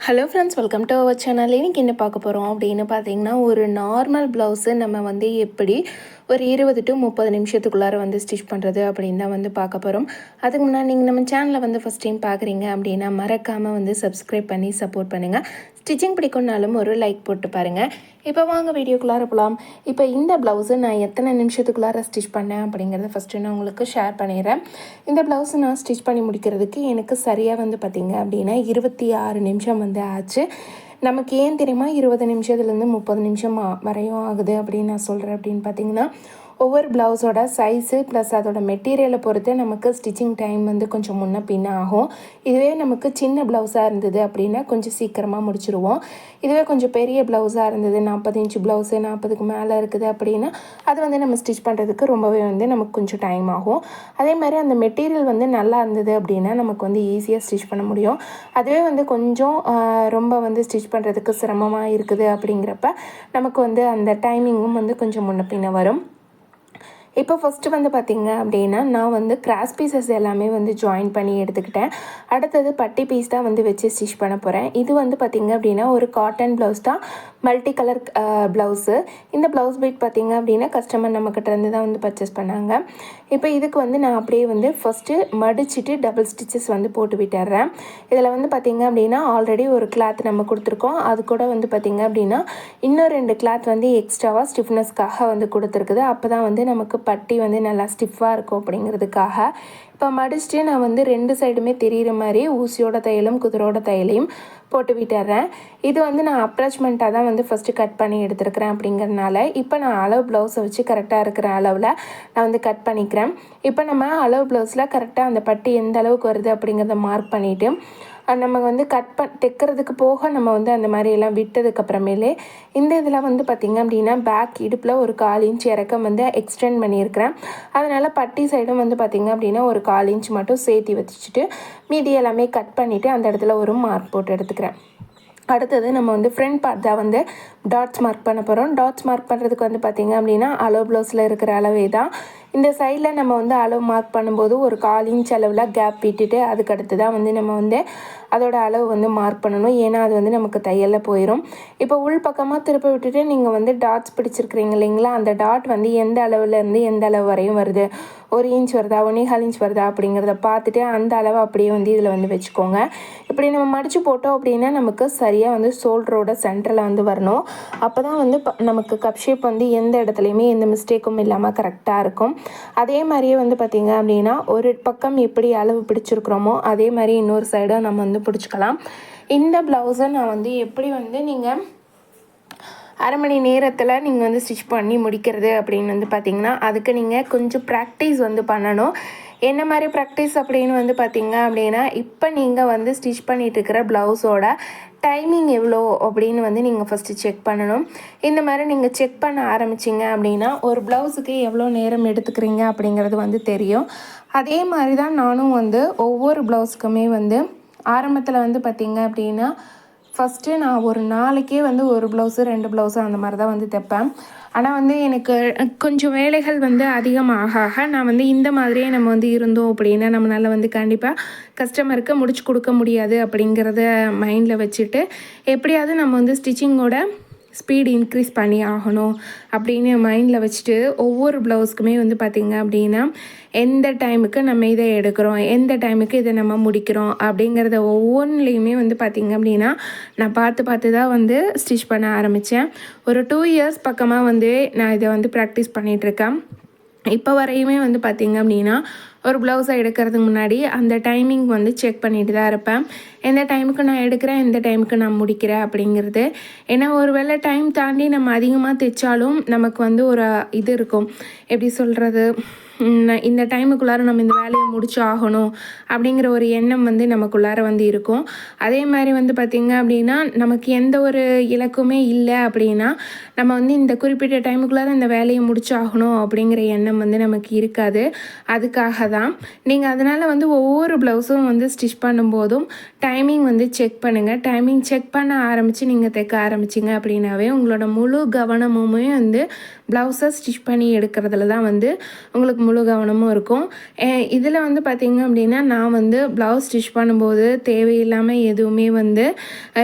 Hello friends welcome to our channel இன்றைக்கி என்ன பார்க்க போகிறோம் அப்படின்னு பார்த்தீங்கன்னா ஒரு நார்மல் ப்ளவுஸு நம்ம வந்து எப்படி ஒரு இருபது டு முப்பது நிமிஷத்துக்குள்ளார வந்து ஸ்டிச் பண்ணுறது அப்படின்னு தான் வந்து பார்க்க போகிறோம் அதுக்கு முன்னாடி நீங்கள் நம்ம சேனலை வந்து ஃபஸ்ட் டைம் பார்க்குறீங்க அப்படின்னா மறக்காமல் வந்து சப்ஸ்கிரைப் பண்ணி சப்போர்ட் பண்ணுங்கள் ஸ்டிச்சிங் பிடிக்கும்னாலும் ஒரு லைக் போட்டு பாருங்கள் இப்போ வாங்க வீடியோக்குள்ளார போகலாம் இப்போ இந்த ப்ளவுஸு நான் எத்தனை நிமிஷத்துக்குள்ளார ஸ்டிச் பண்ணேன் அப்படிங்கிறத ஃபஸ்ட்டு நான் உங்களுக்கு ஷேர் பண்ணிடுறேன். இந்த ப்ளவுஸ் நான் ஸ்டிச் பண்ணி முடிக்கிறதுக்கு எனக்கு சரியாக வந்து பார்த்திங்க அப்படின்னா இருபத்தி ஆறு நிமிஷம் வந்து ஆச்சு. நமக்கு ஏன் தெரியுமா? இருபது நிமிஷத்துலேருந்து முப்பது நிமிஷம் வரையும் ஆகுது அப்படின்னு நான் சொல்கிறேன் அப்படின்னு பார்த்தீங்கன்னா ஒவ்வொரு ப்ளவுஸோட சைஸு ப்ளஸ் அதோட மெட்டீரியலை பொறுத்து நமக்கு ஸ்டிச்சிங் டைம் வந்து கொஞ்சம் முன்ன பின்ன ஆகும். இதுவே நமக்கு சின்ன ப்ளவுஸாக இருந்தது அப்படின்னா கொஞ்சம் சீக்கிரமாக முடிச்சிருவோம். இதுவே கொஞ்சம் பெரிய ப்ளவுஸாக இருந்தது நாற்பது இன்ச்சு ப்ளவுஸு நாற்பதுக்கு மேலே இருக்குது அப்படின்னா அது வந்து நம்ம ஸ்டிச் பண்ணுறதுக்கு ரொம்பவே வந்து நமக்கு கொஞ்சம் டைம் ஆகும். அதே மாதிரி அந்த மெட்டீரியல் வந்து நல்லா இருந்தது அப்படின்னா நமக்கு வந்து ஈஸியாக ஸ்டிச் பண்ண முடியும். அதுவே வந்து கொஞ்சம் ரொம்ப வந்து ஸ்டிச் பண்ணுறதுக்கு சிரமமாக இருக்குது அப்படிங்கிறப்ப நமக்கு வந்து அந்த டைமிங்கும் வந்து கொஞ்சம் முன்ன பின்ன வரும். இப்போ ஃபஸ்ட்டு வந்து பார்த்திங்க அப்படின்னா நான் வந்து கிராஸ் பீசஸ் எல்லாமே வந்து ஜாயின் பண்ணி எடுத்துக்கிட்டேன். அடுத்தது பட்டி பீஸ் தான் வந்து வச்சு ஸ்டிச் பண்ண போகிறேன் இது வந்து பார்த்திங்க அப்படின்னா ஒரு காட்டன் ப்ளவுஸ் தான். மல்டி கலர் ப்ளவுஸு இந்த ப்ளவுஸ் பீட் பார்த்திங்க அப்படின்னா கஸ்டமர் நம்மக்கிட்டேருந்து தான் வந்து பர்ச்சேஸ் பண்ணாங்க. இப்போ இதுக்கு வந்து நான் அப்படியே வந்து ஃபஸ்ட்டு மடிச்சுட்டு டபுள் ஸ்டிச்சஸ் வந்து போட்டு விட்டுறேன். இதில் வந்து பார்த்திங்க அப்படின்னா ஆல்ரெடி ஒரு கிளாத் நம்ம கொடுத்துருக்கோம். அது கூட வந்து பார்த்திங்க அப்படின்னா இன்னும் ரெண்டு கிளாத் வந்து எக்ஸ்ட்ராவாக ஸ்டிஃப்னஸ்க்காக வந்து கொடுத்துருக்குது. அப்போ தான் வந்து நமக்கு பட்டி வந்து நல்லா ஸ்டிஃபாக இருக்கும் அப்படிங்கிறதுக்காக. இப்போ மடிச்சுட்டு நான் வந்து ரெண்டு சைடுமே தெரிகிற மாதிரி ஊசியோட தையலும் குதிரோட தையலையும் போட்டு விட்டுறேன். இது வந்து நான் அப்ராச்மெண்ட்டாக தான் வந்து ஃபஸ்ட்டு கட் பண்ணி எடுத்துருக்கிறேன் அப்படிங்கிறனால இப்போ நான் அளவு ப்ளவுஸை வச்சு கரெக்டாக இருக்கிற அளவில் நான் வந்து கட் பண்ணிக்கிறேன். இப்போ நம்ம அளவு ப்ளவுஸில் கரெக்டாக அந்த பட்டி எந்த அளவுக்கு வருது அப்படிங்கிறத மார்க் பண்ணிவிட்டு நம்ம வந்து கட் பண் தைக்கிறதுக்கு போக நம்ம வந்து அந்த மாதிரி எல்லாம் விட்டதுக்கு அப்புறமேலே இந்த இதில் வந்து பார்த்திங்க அப்படின்னா பேக் இடுப்பில் ஒரு கால் இன்ச் இறக்கம் வந்து எக்ஸ்டெண்ட் பண்ணியிருக்கிறேன். அதனால் பட்டி சைடும் வந்து பார்த்திங்க அப்படின்னா ஒரு கால் இன்ச் மட்டும் சேர்த்தி வச்சுட்டு மீதி எல்லாமே கட் பண்ணிவிட்டு அந்த இடத்துல ஒரு மார்க் போட்டு எடுத்துக்கிறேன். அடுத்தது நம்ம வந்து ஃப்ரண்ட் பார்ட் தான் வந்து டாட்ஸ் மார்க் பண்ண போகிறோம் டாட்ஸ் மார்க் பண்ணுறதுக்கு வந்து பார்த்திங்க அப்படின்னா அலோ ப்ளவுஸில் இருக்கிற அளவே தான் இந்த சைடில் நம்ம வந்து அளவு மார்க் பண்ணும்போது ஒரு கால் இன்ச் அளவில் கேப் விட்டுட்டு அதுக்கு அடுத்து தான் வந்து நம்ம வந்து அதோட அளவு வந்து மார்க் பண்ணணும். ஏன்னா அது வந்து நமக்கு தையலில் போயிடும் இப்போ உள் பக்கமாக திருப்ப விட்டுட்டு நீங்கள் வந்து டாட்ஸ் பிடிச்சிருக்கிறீங்க இல்லைங்களா? அந்த டாட் வந்து எந்த அளவுலேருந்து எந்த அளவு வரையும் வருது? ஒரு இன்ச் வருதா ஒன்னேகால் இன்ச் வருதா அப்படிங்கிறத பார்த்துட்டு அந்த அளவு அப்படியே வந்து இதில் வந்து வச்சுக்கோங்க. இப்படி நம்ம மடித்து போட்டோம் அப்படின்னா நமக்கு சரியாக வந்து ஷோல்டரோட சென்டரில் வந்து வரணும். அப்போ தான் வந்து ப- நமக்கு கப் ஷேப் வந்து எந்த இடத்துலையுமே எந்த மிஸ்டேக்கும் இல்லாமல் கரெக்டாக இருக்கும். அதே மாதிரியே வந்து பார்த்திங்க அப்படின்னா ஒரு பக்கம் எப்படி அளவு பிடிச்சிருக்கிறோமோ அதே மாதிரி இன்னொரு சைடும் நம்ம வந்து பிடிச்சிக்கலாம். இந்த ப்ளவுஸை நான் வந்து எப்படி வந்து நீங்கள் அரை மணி நேரத்தில் நீங்கள் வந்து ஸ்டிச் பண்ணி முடிக்கிறது அப்படின்னு வந்து பார்த்தீங்கன்னா அதுக்கு நீங்கள் கொஞ்சம் ப்ராக்டிஸ் வந்து பண்ணணும். என்ன மாதிரி ப்ராக்டிஸ் அப்படின்னு வந்து பார்த்தீங்க அப்படின்னா இப்போ நீங்கள் வந்து ஸ்டிச் பண்ணிகிட்ருக்கிற ப்ளவுஸோட டைமிங் எவ்வளோ அப்படின்னு வந்து நீங்கள் ஃபஸ்ட்டு செக் பண்ணணும். இந்த மாதிரி நீங்கள் செக் பண்ண ஆரம்பிச்சிங்க அப்படின்னா ஒரு ப்ளவுஸுக்கு எவ்வளோ நேரம் எடுத்துக்கிறீங்க அப்படிங்கிறது வந்து தெரியும். அதே மாதிரி தான் நானும் வந்து ஒவ்வொரு ப்ளவுஸுக்குமே வந்து ஆரம்பத்தில் வந்து பார்த்திங்க அப்படின்னா ஃபஸ்ட்டு நான் ஒரு நாளைக்கே வந்து ஒரு ப்ளவுஸு ரெண்டு ப்ளவுஸு அந்த மாதிரி தான் வந்து தைப்பேன். ஆனால் வந்து எனக்கு கொஞ்சம் வேலைகள் வந்து அதிகமாக ஆக நான் வந்து இந்த மாதிரியே நம்ம வந்து இருந்தோம் அப்படின்னா நம்மளால் வந்து கண்டிப்பாக கஸ்டமருக்கு முடிச்சு கொடுக்க முடியாது அப்படிங்கிறத மைண்டில் வச்சுட்டு எப்படியாவது நம்ம வந்து ஸ்டிச்சிங்கோட ஸ்பீடு இன்க்ரீஸ் பண்ணி ஆகணும் அப்படின்னு மைண்டில் வச்சுட்டு ஒவ்வொரு ப்ளவுஸ்க்குமே வந்து பார்த்திங்க அப்படின்னா எந்த டைமுக்கு நம்ம இதை எடுக்கிறோம் எந்த டைமுக்கு இதை நம்ம முடிக்கிறோம் அப்படிங்கிறத ஒவ்வொன்றுலேயுமே வந்து பார்த்திங்க அப்படின்னா நான் பார்த்து பார்த்து தான் வந்து ஸ்டிச் பண்ண ஆரம்பித்தேன் ஒரு டூ இயர்ஸ் பக்கமாக வந்து நான் இதை வந்து ப்ராக்டிஸ் பண்ணிகிட்ருக்கேன் இப்போ வரையுமே வந்து பார்த்திங்க அப்படின்னா ஒரு ப்ளவுஸை எடுக்கிறதுக்கு முன்னாடி அந்த டைமிங் வந்து செக் பண்ணிட்டு தான் இருப்பேன். எந்த டைமுக்கு நான் எடுக்கிறேன் எந்த டைமுக்கு நான் முடிக்கிறேன் அப்படிங்கிறது. ஏன்னா ஒரு வேளை டைம் தாண்டி நம்ம அதிகமாக தைச்சாலும் நமக்கு வந்து ஒரு இது இருக்கும். எப்படி சொல்கிறது இந்த டைமுக்குள்ளார நம்ம இந்த வேலையை முடிச்சு ஆகணும் அப்படிங்கிற ஒரு எண்ணம் வந்து நமக்குள்ளார வந்து இருக்கும். அதே மாதிரி வந்து பார்த்திங்க அப்படின்னா நமக்கு எந்த ஒரு இலக்குமே இல்லை அப்படின்னா நம்ம வந்து இந்த குறிப்பிட்ட டைமுக்குள்ளார இந்த வேலையை முடிச்சு ஆகணும் அப்படிங்கிற எண்ணம் வந்து நமக்கு இருக்காது. அதுக்காக தான் நீங்கள் அதனால் வந்து ஒவ்வொரு ப்ளவுஸும் வந்து ஸ்டிச் பண்ணும்போதும் டைமிங் வந்து செக் பண்ணுங்கள் டைமிங் செக் பண்ண ஆரம்பித்து நீங்கள் தைக்க ஆரம்பிச்சிங்க அப்படின்னாவே உங்களோட முழு கவனமுமே வந்து ப்ளவுஸை ஸ்டிச் பண்ணி எடுக்கிறதுல தான் வந்து உங்களுக்கு முழு கவனமும் இருக்கும். இதில் வந்து பார்த்திங்க அப்படின்னா நான் வந்து ப்ளவுஸ் ஸ்டிச் பண்ணும்போது தேவையில்லாமல் எதுவுமே வந்து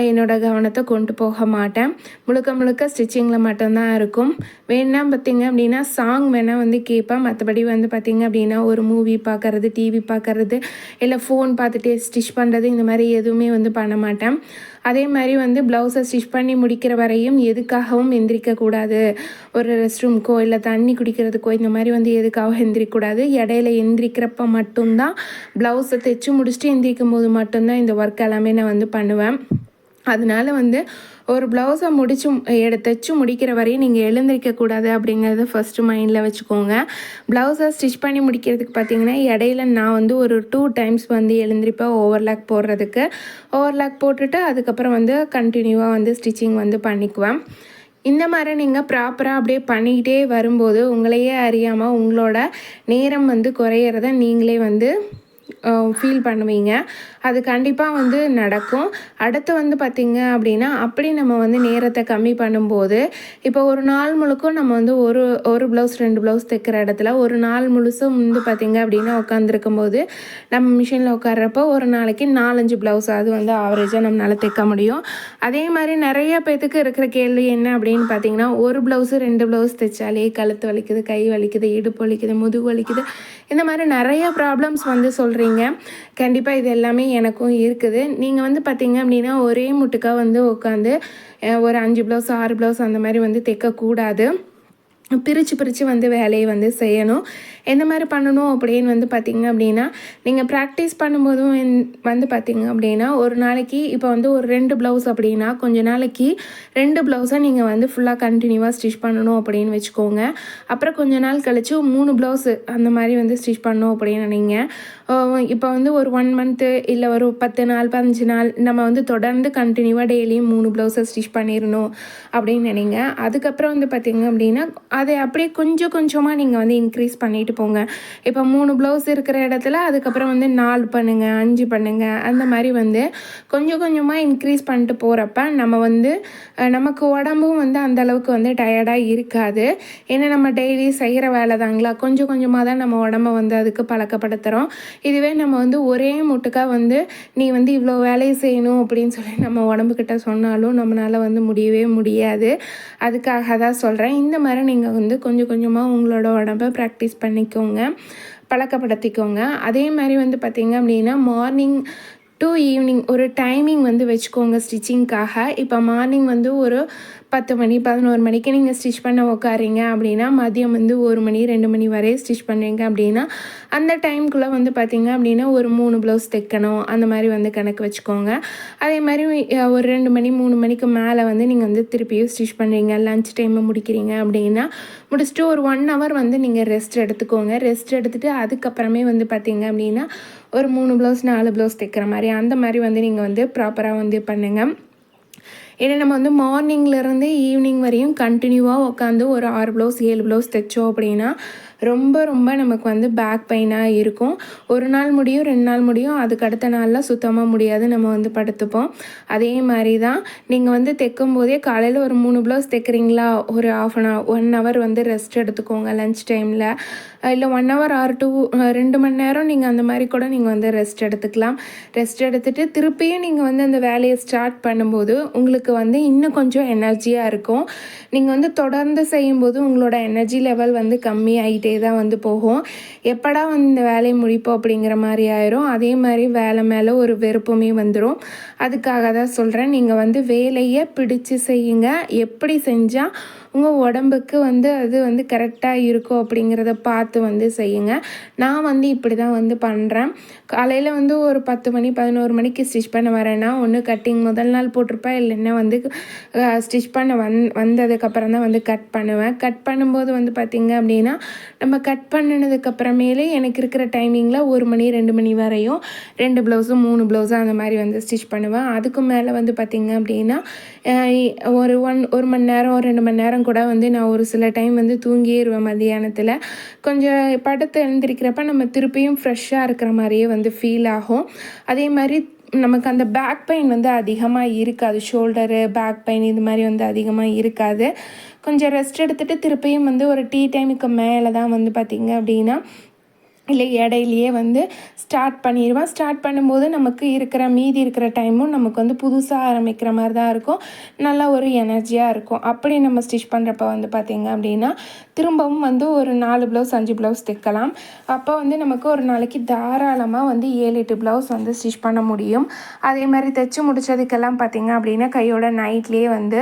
என்னோடய கவனத்தை கொண்டு போக மாட்டேன். முழுக்க முழுக்க ஸ்டிச்சிங்கில் மட்டும்தான் இருக்கும். வேணா பார்த்திங்க அப்படின்னா சாங் வேணால் வந்து கேட்பேன். மற்றபடி வந்து பார்த்திங்க அப்படின்னா ஒரு மூவி பார்க்குறது டிவி பார்க்குறது இல்லை ஃபோன் பார்த்துட்டே ஸ்டிச் பண்ணுறது இந்த மாதிரி எதுவுமே வந்து பண்ண மாட்டேன். அதே மாதிரி வந்து ப்ளவுஸை ஸ்டிச் பண்ணி முடிக்கிற வரையும் எதுக்காகவும் எந்திரிக்கக்கூடாது. ஒரு ரெஸ்ட் ரூம்க்கோ இல்லை தண்ணி குடிக்கிறதுக்கோ இந்த மாதிரி வந்து எதுக்காகவும் எந்திரிக்கக்கூடாது. இடையில எந்திரிக்கிறப்ப மட்டும்தான் ப்ளவுஸை தைச்சு முடிச்சுட்டு எந்திரிக்கும் போது மட்டும்தான் இந்த ஒர்க் எல்லாமே நான் வந்து பண்ணுவேன். அதனால வந்து ஒரு ப்ளவுஸை முடிச்சு எடு தைச்சு முடிக்கிற வரையும் நீங்கள் எழுந்திரிக்கக்கூடாது அப்படிங்கிறத ஃபஸ்ட்டு மைண்டில் வச்சுக்கோங்க. ப்ளவுஸை ஸ்டிச் பண்ணி முடிக்கிறதுக்கு பார்த்தீங்கன்னா இடையில நான் வந்து ஒரு டூ டைம்ஸ் வந்து எழுந்திரிப்பேன் ஓவர்லாக் போடுறதுக்கு. ஓவர்லாக் போட்டுட்டு அதுக்கப்புறம் வந்து கண்டினியூவாக வந்து ஸ்டிச்சிங் வந்து பண்ணிக்குவேன். இந்த மாதிரி நீங்கள் ப்ராப்பராக அப்படியே பண்ணிக்கிட்டே வரும்போது உங்களையே அறியாமல் உங்களோட நேரம் வந்து குறையிறத நீங்களே வந்து ஃபீல் பண்ணுவீங்க. அது கண்டிப்பாக வந்து நடக்கும். அடுத்து வந்து பார்த்திங்க அப்படின்னா அப்படி நம்ம வந்து நேரத்தை கம்மி பண்ணும்போது இப்போ ஒரு நாள் முழுக்கும் நம்ம வந்து ஒரு ஒரு ப்ளவுஸ் ரெண்டு ப்ளவுஸ் தைக்கிற இடத்துல ஒரு நாள் முழுசும் வந்து பார்த்திங்க அப்படின்னா உட்காந்துருக்கும் போது நம்ம மிஷினில் உட்கார்றப்போ ஒரு நாளைக்கு நாலஞ்சு ப்ளவுஸ் அது வந்து ஆவரேஜாக நம்மளால் தைக்க முடியும். அதே மாதிரி நிறைய பேத்துக்கு இருக்கிற கேள்வி என்ன அப்படின்னு பார்த்தீங்கன்னா ஒரு ப்ளவுஸு ரெண்டு ப்ளவுஸ் தைச்சாலே கழுத்து வலிக்குது கை வலிக்குது இடுப்பு வலிக்குது முதுகு வலிக்குது. இந்த மாதிரி நிறைய ப்ராப்ளம்ஸ் வந்து சொல்கிறீங்க கண்டிப்பாக இது எல்லாமே எனக்கும் இருக்குது. நீங்கள் வந்து பார்த்தீங்க அப்படின்னா ஒரே முட்டுக்காக வந்து உட்காந்து ஒரு அஞ்சு ப்ளவுஸ் ஆறு ப்ளவுஸ் அந்த மாதிரி வந்து தைக்கக்கூடாது. பிரித்து பிரித்து வந்து வேலையை வந்து செய்யணும். எந்த மாதிரி பண்ணணும்? அப்படின்னு வந்து பார்த்திங்க அப்படின்னா நீங்கள் ப்ராக்டிஸ் பண்ணும்போதும் வந்து பார்த்திங்க அப்படின்னா ஒரு நாளைக்கு இப்போ வந்து ஒரு ரெண்டு ப்ளவுஸ் அப்படின்னா கொஞ்ச நாளைக்கு ரெண்டு ப்ளவுஸை நீங்கள் வந்து ஃபுல்லாக கண்டினியூவாக ஸ்டிச் பண்ணணும் அப்படின்னு வச்சுக்கோங்க. அப்புறம் கொஞ்ச நாள் கழித்து மூணு ப்ளவுஸு அந்த மாதிரி வந்து ஸ்டிச் பண்ணணும் அப்படின்னு நினைங்க இப்போ வந்து ஒரு ஒன் மந்த்து இல்லை ஒரு பத்து நாள் பதினஞ்சு நாள் நம்ம வந்து தொடர்ந்து கண்டினியூவாக டெய்லியும் மூணு ப்ளவுஸை ஸ்டிச் பண்ணிடணும் அப்படின்னு நினைங்க அதுக்கப்புறம் வந்து பார்த்திங்க அப்படின்னா அதை அப்படியே கொஞ்சம் கொஞ்சமாக நீங்கள் வந்து இன்க்ரீஸ் பண்ணிட்டு போங்க. இப்போ மூணு ப்ளவுஸ் இருக்கிற இடத்துல அதுக்கப்புறம் வந்து நாலு பண்ணுங்கள் அஞ்சு பண்ணுங்கள் அந்த மாதிரி வந்து கொஞ்சம் கொஞ்சமாக இன்க்ரீஸ் பண்ணிட்டு போகிறப்ப நம்ம வந்து நமக்கு உடம்பும் வந்து அந்த அளவுக்கு வந்து டயர்டாக இருக்காது. ஏன்னா நம்ம டெய்லி செய்கிற வேலை தாங்களா? கொஞ்சம் கொஞ்சமாக தான் நம்ம உடம்ப வந்து அதுக்கு பழக்கப்படுத்துகிறோம் இதுவே நம்ம வந்து ஒரே முட்டுக்காக வந்து நீ வந்து இவ்வளோ வேலையை செய்யணும் அப்படின்னு சொல்லி நம்ம உடம்புக்கிட்ட சொன்னாலும் நம்மளால் வந்து முடியவே முடியாது. அதுக்காக தான் சொல்கிறேன் இந்த மாதிரி நீங்கள் வந்து கொஞ்சம் கொஞ்சமாக உங்களோட உடம்பை ப்ராக்டிஸ் பண்ணிக்கோங்க. பழக்கப்படுத்திக்கோங்க. அதே மாதிரி வந்து பார்த்திங்க அப்படின்னா மார்னிங் டு ஈவினிங் ஒரு டைமிங் வந்து வச்சுக்கோங்க ஸ்டிச்சிங்க்காக இப்போ மார்னிங் வந்து ஒரு பத்து மணி பதினோரு மணிக்கு நீங்கள் ஸ்டிச் பண்ண உட்காரீங்க அப்படின்னா மதியம் வந்து ஒரு மணி ரெண்டு மணி வரையும் ஸ்டிச் பண்ணுறீங்க அப்படின்னா அந்த டைம்குள்ளே வந்து பார்த்திங்க அப்படின்னா ஒரு மூணு ப்ளவுஸ் தைக்கணும். அந்த மாதிரி வந்து கணக்கு வச்சுக்கோங்க. அதே மாதிரி ஒரு ரெண்டு மணி மூணு மணிக்கு மேலே வந்து நீங்கள் வந்து திருப்பியும் ஸ்டிச் பண்ணுறீங்க. லஞ்ச் டைமை முடிக்கிறீங்க அப்படின்னா முடிச்சுட்டு ஒரு ஒன் ஹவர் வந்து நீங்கள் ரெஸ்ட் எடுத்துக்கோங்க. ரெஸ்ட் எடுத்துகிட்டு அதுக்கப்புறமே வந்து பார்த்தீங்க அப்படின்னா ஒரு மூணு ப்ளவுஸ் நாலு ப்ளவுஸ் தைக்கிற மாதிரி அந்த மாதிரி வந்து நீங்கள் வந்து ப்ராப்பராக வந்து பண்ணுங்கள் ஏன்னா நம்ம வந்து மார்னிங்லேருந்து ஈவினிங் வரையும் கண்டினியூவாக உட்காந்து ஒரு ஆறு ப்ளவுஸ் ஏழு ப்ளவுஸ் தைச்சோம் அப்படின்னா ரொம்ப ரொம்ப நமக்கு வந்து பேக் பெயினாக இருக்கும். ஒரு நாள் முடியும் ரெண்டு நாள் முடியும். அதுக்கு அடுத்த நாளில் சுத்தமாக முடியாது. நம்ம வந்து படுத்துப்போம். அதே மாதிரி தான் நீங்கள் வந்து தைக்கும் போதே காலையில் ஒரு மூணு ப்ளவுஸ் தைக்கிறீங்களா? ஒரு half an hour one hour வந்து ரெஸ்ட் எடுத்துக்கோங்க லன்ச் டைமில் இல்லை ஒன் ஹவர் ஆர் டூ ரெண்டு மணி நேரம் நீங்கள் அந்த மாதிரி கூட நீங்கள் வந்து ரெஸ்ட் எடுத்துக்கலாம். ரெஸ்ட் எடுத்துகிட்டு திருப்பியும் நீங்கள் வந்து அந்த வேலையை ஸ்டார்ட் பண்ணும்போது உங்களுக்கு வந்து இன்னும் கொஞ்சம் எனர்ஜியாக இருக்கும். நீங்கள் வந்து தொடர்ந்து செய்யும்போது உங்களோட எனர்ஜி லெவல் வந்து கம்மியாகிட்டே அப்படியே தான் வந்து போகும். எப்படா வந்து இந்த வேலையை முடிப்போம் அப்படிங்கிற மாதிரி ஆயிரும். அதே மாதிரி வேலை மேலே ஒரு வெறுப்புமே வந்துடும் அதுக்காக தான் சொல்கிறேன் நீங்கள் வந்து வேலையை பிடிச்சு செய்யுங்க. எப்படி செஞ்சால் உங்கள் உடம்புக்கு வந்து அது வந்து கரெக்டாக இருக்கும் அப்படிங்கிறத பார்த்து வந்து செய்யுங்க. நான் வந்து இப்படி தான் வந்து பண்ணுறேன் காலையில் வந்து ஒரு பத்து மணி பதினோரு மணிக்கு ஸ்டிச் பண்ண வரேன்னா ஒன்று கட்டிங் முதல் நாள் போட்டிருப்பேன் இல்லைன்னா வந்து ஸ்டிச் பண்ண வந் வந்ததுக்கப்புறம் தான் வந்து கட் பண்ணுவேன். கட் பண்ணும்போது வந்து பார்த்திங்க அப்படின்னா நம்ம கட் பண்ணினதுக்கப்புறமேலே எனக்கு இருக்கிற டைமிங்கில் ஒரு மணி ரெண்டு மணி வரையும் ரெண்டு ப்ளவுஸும் மூணு ப்ளவுஸும் அந்த மாதிரி வந்து ஸ்டிச் பண்ணுவேன். அதுக்கு மேலே வந்து பார்த்திங்க அப்படின்னா ஒரு ஒன் ஒரு மணி நேரம் ஒரு ரெண்டு மணி நேரம் கூட வந்து நான் ஒரு சில டைம் வந்து தூங்கிடுவேன் மதியானத்தில். கொஞ்சம் படுத்து எழுந்திருக்கிறப்ப நம்ம திருப்பியும் ஃப்ரெஷ்ஷாக இருக்கிற மாதிரியே வந்து ஃபீல் ஆகும். அதே மாதிரி நமக்கு அந்த பேக் பெயின் வந்து அதிகமாக இருக்காது. ஷோல்டரு பேக் பெயின் இது மாதிரி வந்து அதிகமாக இருக்காது. கொஞ்சம் ரெஸ்ட் எடுத்துகிட்டு திருப்பியும் வந்து ஒரு டீ டைமுக்கு மேலே தான் வந்து பார்த்திங்க அப்படின்னா இல்லை இடையிலையே வந்து ஸ்டார்ட் பண்ணிடுவேன். ஸ்டார்ட் பண்ணும்போது நமக்கு இருக்கிற மீதி இருக்கிற டைமும் நமக்கு வந்து புதுசாக ஆரம்பிக்கிற மாதிரி தான் இருக்கும். நல்லா ஒரு எனர்ஜியாக இருக்கும். அப்படி நம்ம ஸ்டிச் பண்ணுறப்ப வந்து பார்த்திங்க அப்படின்னா திரும்பவும் வந்து ஒரு நாலு ப்ளவுஸ் அஞ்சு ப்ளவுஸ் தைக்கலாம். அப்போ வந்து நமக்கு ஒரு நாளைக்கு தாராளமாக வந்து ஏழு எட்டு ப்ளவுஸ் வந்து ஸ்டிச் பண்ண முடியும். அதே மாதிரி தைச்சி முடித்ததுக்கெல்லாம் பார்த்திங்க அப்படின்னா கையோட நைட்லேயே வந்து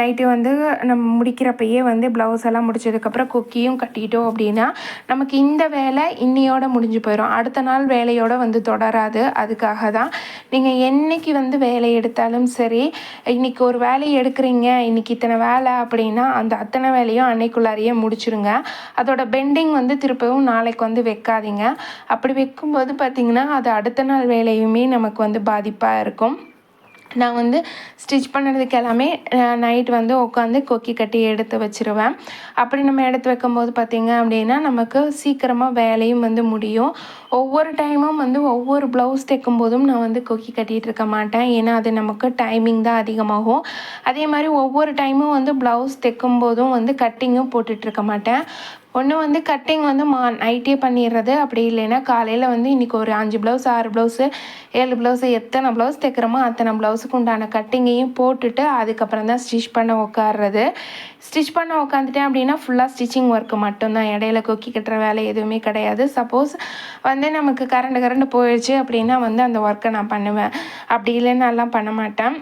நைட்டு வந்து நம்ம முடிக்கிறப்பயே வந்து ப்ளவுஸ் எல்லாம் முடிச்சதுக்கப்புறம் கொக்கியும் கட்டிட்டோம் அப்படின்னா நமக்கு இந்த வேலை இன்னையோட முடிஞ்சு போயிடும் அடுத்த நாள் வேலையோடு வந்து தொடராது. அதுக்காக தான் நீங்கள் என்னைக்கு வந்து வேலை எடுத்தாலும் சரி இன்றைக்கி ஒரு வேலையை எடுக்கிறீங்க இன்றைக்கி இத்தனை வேலை அப்படின்னா அந்த அத்தனை வேலையும் அன்னைக்குள்ளாரியே முடிச்சுருங்க. அதோட பெண்டிங் வந்து திருப்பவும் நாளைக்கு வந்து வைக்காதீங்க. அப்படி வைக்கும்போது பார்த்திங்கன்னா அது அடுத்த நாள் வேலையுமே நமக்கு வந்து பாதிப்பாக இருக்கும். நான் வந்து ஸ்டிச் பண்ணுறதுக்கு எல்லாமே நைட் வந்து உட்காந்து கொக்கி கட்டி எடுத்து வச்சுருவேன். அப்படி நம்ம எடுத்து வைக்கும்போது பார்த்திங்க அப்படின்னா நமக்கு சீக்கிரமாக வேலையும் வந்து முடியும். ஒவ்வொரு டைமும் வந்து ஒவ்வொரு ப்ளவுஸ் தைக்கும் போதும் நான் வந்து கொக்கி கட்டிகிட்டு இருக்க மாட்டேன். ஏன்னா அது நமக்கு டைமிங் தான் அதிகமாகும். அதே மாதிரி ஒவ்வொரு டைமும் வந்து ப்ளவுஸ் தைக்கும் போதும் வந்து கட்டிங்கும் போட்டுட்ருக்க மாட்டேன். ஒன்று வந்து கட்டிங் வந்து மா நைட்டே பண்ணிடுறது அப்படி இல்லைன்னா காலையில் வந்து இன்றைக்கி ஒரு அஞ்சு ப்ளவுஸ் ஆறு ப்ளவுஸு ஏழு ப்ளவுஸு எத்தனை ப்ளவுஸ் தைக்கிறோமோ அத்தனை ப்ளவுஸுக்கு உண்டான கட்டிங்கையும் போட்டுட்டு அதுக்கப்புறம் தான் ஸ்டிச் பண்ண உட்காடுறது ஸ்டிச் பண்ண உட்காந்துட்டேன் அப்படின்னா ஃபுல்லாக ஸ்டிச்சிங் ஒர்க்கு மட்டும்தான். இடையில கொக்கி கட்டுற வேலை எதுவுமே கிடையாது. சப்போஸ் வந்து நமக்கு கரண்ட் கரண்ட் போயிடுச்சு அப்படின்னா வந்து அந்த ஒர்க்கை நான் பண்ணுவேன். அப்படி இல்லைன்னு பண்ண மாட்டேன்.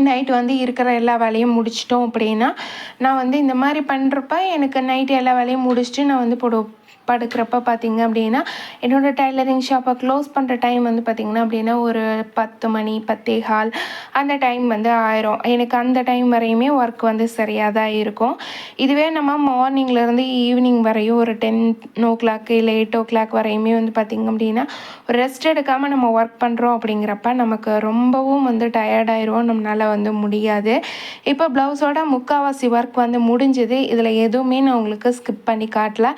நைட் வந்து இருக்கிற எல்லா வேலையும் முடிச்சிட்டோம் அப்படின்னா நான் வந்து இந்த மாதிரி பண்ணுறப்ப எனக்கு நைட்டு எல்லா வேலையும் முடிச்சுட்டு நான் வந்து போடுவேன் படுக்கிறப்ப பார்த்திங்க அப்படின்னா என்னோடய டைலரிங் ஷாப்பை க்ளோஸ் பண்ணுற டைம் வந்து பார்த்திங்கன்னா அப்படின்னா ஒரு பத்து மணி பத்தே கால் அந்த டைம் வந்து ஆயிரும். எனக்கு அந்த டைம் வரையுமே ஒர்க் வந்து சரியாக தான் இருக்கும். இதுவே நம்ம மார்னிங்லேருந்து ஈவினிங் வரையும் ஒரு டென் ஓ கிளாக் இல்லை எயிட் ஓ கிளாக் வரையுமே வந்து பார்த்திங்க அப்படின்னா ஒரு ரெஸ்ட் எடுக்காமல் நம்ம ஒர்க் பண்ணுறோம் அப்படிங்கிறப்ப நமக்கு ரொம்பவும் வந்து டயர்டாயிரும் நம்மளால் வந்து முடியாது. இப்போ ப்ளவுஸோட முக்கால்வாசி ஒர்க் வந்து முடிஞ்சது. இதில் எதுவுமே நான் உங்களுக்கு ஸ்கிப் பண்ணி காட்டல.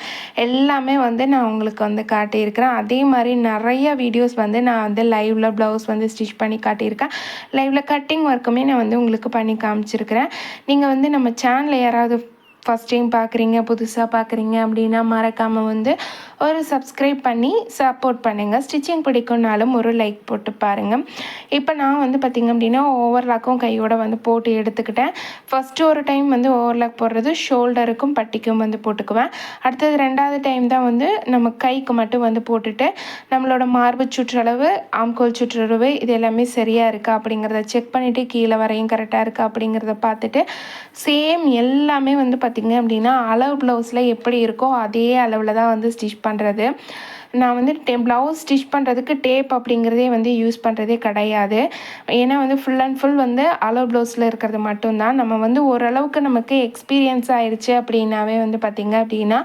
எல்லாம் எல்லாமே வந்து நான் உங்களுக்கு வந்து காட்டியிருக்கிறேன். அதே மாதிரி நிறைய வீடியோஸ் வந்து நான் வந்து லைவில் ப்ளவுஸ் வந்து ஸ்டிச் பண்ணி காட்டியிருக்கேன். லைவில் கட்டிங் ஒர்க்குமே நான் வந்து உங்களுக்கு பண்ணி காமிச்சிருக்கிறேன். நீங்கள் வந்து நம்ம சேனலில் யாராவது ஃபஸ்ட் டைம் பார்க்குறீங்க புதுசாக பார்க்குறீங்க அப்படின்னா மறக்காமல் வந்து ஒரு சப்ஸ்கிரைப் பண்ணி சப்போர்ட் பண்ணுங்கள் ஸ்டிச்சிங் பிடிக்கும்னாலும் ஒரு லைக் போட்டு பாருங்கள் இப்போ நான் வந்து பார்த்திங்க அப்படின்னா ஓவர்லாக்கும் கையோட வந்து போட்டு எடுத்துக்கிட்டேன். ஃபஸ்ட்டு ஒரு டைம் வந்து ஓவர்லாக் போடுறது ஷோல்டருக்கும் பட்டிக்கும் வந்து போட்டுக்குவேன். அடுத்தது ரெண்டாவது டைம் தான் வந்து நம்ம கைக்கு மட்டும் வந்து போட்டுட்டு நம்மளோட மார்பு சுற்றளவு ஆம்கோல் சுற்றளவு இது எல்லாமே சரியாக இருக்கா அப்படிங்கிறத செக் பண்ணிவிட்டு கீழே வரையும் கரெக்டாக இருக்கா அப்படிங்கிறத பார்த்துட்டு சேம் எல்லாமே வந்து பார்த்திங்க அப்படின்னா அளவு ப்ளவுஸில் எப்படி இருக்கோ அதே அளவில் தான் வந்து ஸ்டிச் பண்ணுறது நான் வந்து டே ப்ளவுஸ் ஸ்டிச் பண்ணுறதுக்கு டேப் அப்படிங்கிறதே வந்து யூஸ் பண்ணுறதே கிடையாது. ஏன்னா வந்து ஃபுல் அண்ட் ஃபுல் வந்து அலோ ப்ளவுஸில் இருக்கிறது மட்டும்தான். நம்ம வந்து ஓரளவுக்கு நமக்கு எக்ஸ்பீரியன்ஸ் ஆயிடுச்சு அப்படின்னாவே வந்து பார்த்திங்க அப்படின்னா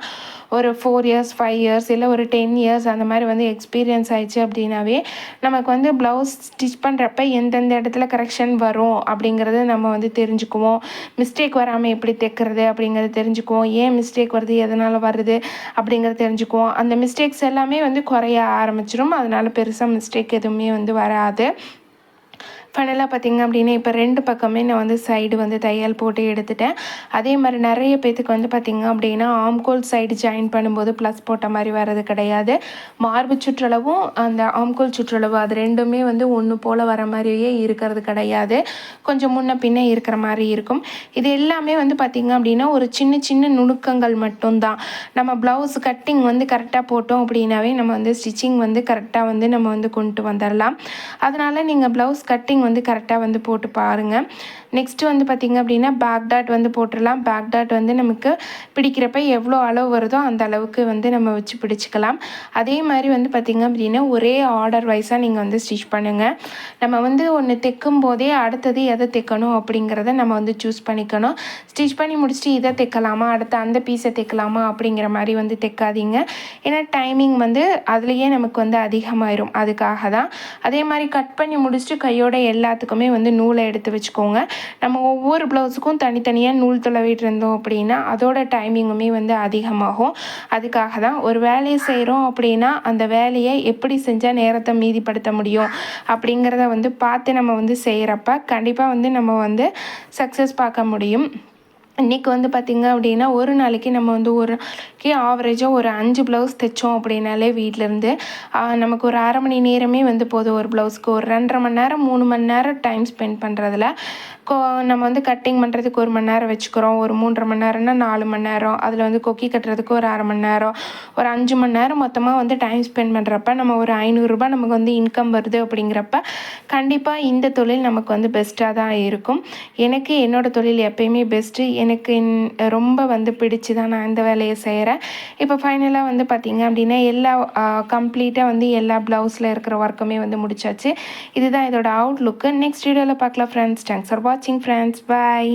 ஒரு ஃபோர் இயர்ஸ் ஃபைவ் இயர்ஸ் இல்லை ஒரு டென் இயர்ஸ் அந்த மாதிரி வந்து எக்ஸ்பீரியன்ஸ் ஆயிடுச்சு அப்படின்னாவே நமக்கு வந்து ப்ளவுஸ் ஸ்டிச் பண்ணுறப்ப எந்தெந்த இடத்துல கரெக்ஷன் வரும் அப்படிங்கிறது நம்ம வந்து தெரிஞ்சுக்குவோம். மிஸ்டேக் வராமல் எப்படி தைக்கிறது அப்படிங்கிறது தெரிஞ்சுக்குவோம். ஏன் மிஸ்டேக் வருது எதனால் வருது அப்படிங்கிறது தெரிஞ்சுக்குவோம். அந்த மிஸ்டேக்ஸ் எல்லாமே வந்து குறைய ஆரம்பிச்சிடும் அதனால் பெருசாக மிஸ்டேக் எதுவுமே வந்து வராது. ஃபைனலாக பார்த்திங்க அப்படின்னா இப்போ ரெண்டு பக்கமே நான் வந்து சைடு வந்து தையல் போட்டு எடுத்துட்டேன். அதே மாதிரி நிறைய பேத்துக்கு வந்து பார்த்திங்க அப்படின்னா ஆம்கோல் சைடு ஜாயின் பண்ணும்போது ப்ளஸ் போட்ட மாதிரி வர்றது கிடையாது. மார்பு சுற்றளவும் அந்த ஆம்கோல் சுற்றளவு அது ரெண்டுமே வந்து ஒன்று போல் வர மாதிரியே இருக்கிறது கிடையாது. கொஞ்சம் முன்ன பின்னே இருக்கிற மாதிரி இருக்கும். இது எல்லாமே வந்து பார்த்திங்க அப்படின்னா ஒரு சின்ன சின்ன நுணுக்கங்கள் மட்டும்தான். நம்ம ப்ளவுஸ் கட்டிங் வந்து கரெக்டாக போட்டோம் அப்படின்னாவே நம்ம வந்து ஸ்டிச்சிங் வந்து கரெக்டாக வந்து நம்ம வந்து கொண்டு வந்துடலாம் அதனால் நீங்கள் ப்ளவுஸ் கட்டிங் வந்து கரெக்டாக வந்து போட்டு பாருங்கள் நெக்ஸ்ட்டு வந்து பார்த்திங்க அப்படின்னா பேக் டாட் வந்து போட்டுடலாம் பேக் டாட் வந்து நமக்கு பிடிக்கிறப்ப எவ்வளோ அளவு வருதோ அந்த அளவுக்கு வந்து நம்ம வச்சு பிடிச்சிக்கலாம். அதே மாதிரி வந்து பார்த்திங்க அப்படின்னா ஒரே ஆர்டர் வைஸாக நீங்கள் வந்து ஸ்டிச் பண்ணுங்கள் நம்ம வந்து ஒன்று தைக்கும் போதே அடுத்தது எதை தைக்கணும் அப்படிங்கிறத நம்ம வந்து சூஸ் பண்ணிக்கணும். ஸ்டிச் பண்ணி முடிச்சுட்டு இதை தைக்கலாமா? அடுத்து அந்த பீஸை தைக்கலாமா? அப்படிங்கிற மாதிரி வந்து தைக்காதீங்க. ஏன்னா டைமிங் வந்து அதுலேயே நமக்கு வந்து அதிகமாயிரும். அதுக்காக தான். அதே மாதிரி கட் பண்ணி முடிச்சுட்டு கையோட எல்லாத்துக்குமே வந்து நூலை எடுத்து வச்சுக்கோங்க. நம்ம ஒவ்வொரு ப்ளவுஸுக்கும் தனித்தனியாக நூல் தொலைவிட்டு இருந்தோம் அப்படின்னா அதோட டைமிங்குமே வந்து அதிகமாகும். அதுக்காக தான் ஒரு வேலையை செய்கிறோம் அப்படின்னா அந்த வேலையை எப்படி செஞ்சால் நேரத்தை மீதிப்படுத்த முடியும் அப்படிங்கிறத வந்து பார்த்து நம்ம வந்து செய்கிறப்ப கண்டிப்பாக வந்து நம்ம வந்து சக்ஸஸ் பார்க்க முடியும். இன்றைக்கி வந்து பார்த்திங்க அப்படின்னா ஒரு நாளைக்கு நம்ம வந்து ஒரு நாளைக்கு ஆவரேஜாக ஒரு அஞ்சு ப்ளவுஸ் தைச்சோம் அப்படின்னாலே வீட்டிலேருந்து நமக்கு ஒரு அரை மணி நேரமே வந்து போதும் ஒரு ப்ளவுஸ்க்கு ஒரு ரெண்டரை மணி நேரம் மூணு மணி நேரம் டைம் ஸ்பெண்ட் பண்ணுறதுல கோ நம்ம வந்து கட்டிங் பண்ணுறதுக்கு ஒரு மணி நேரம் வச்சுக்கிறோம். ஒரு மூன்றரை மணி நேரம்னா நாலு மணி நேரம். அதில் வந்து கொக்கி கட்டுறதுக்கு ஒரு அரை மணி நேரம். ஒரு அஞ்சு மணி நேரம் மொத்தமாக வந்து டைம் ஸ்பெண்ட் பண்ணுறப்ப நம்ம ஒரு ஐநூறுரூபா நமக்கு வந்து இன்கம் வருது அப்படிங்கிறப்ப கண்டிப்பாக இந்த தொழில் நமக்கு வந்து பெஸ்ட்டாக தான் இருக்கும். எனக்கு என்னோடய தொழில் எப்பயுமே பெஸ்ட்டு எனக்கு ரொம்ப வந்து பிடிச்சி தான் நான் இந்த வேலையை செய்கிறேன் இப்போ ஃபைனலாக வந்து பார்த்திங்க அப்படின்னா எல்லா கம்ப்ளீட்டாக வந்து எல்லா ப்ளவுஸில் இருக்கிற ஒர்க்குமே வந்து முடிச்சாச்சு. இதுதான் இதோட அவுட்லுக்கு நெக்ஸ்ட் வீடியோவில் பார்க்கலாம் ஃப்ரெண்ட்ஸ் தேங்க்ஸ் ஃபார் வாட்சிங் ஃப்ரெண்ட்ஸ் பாய்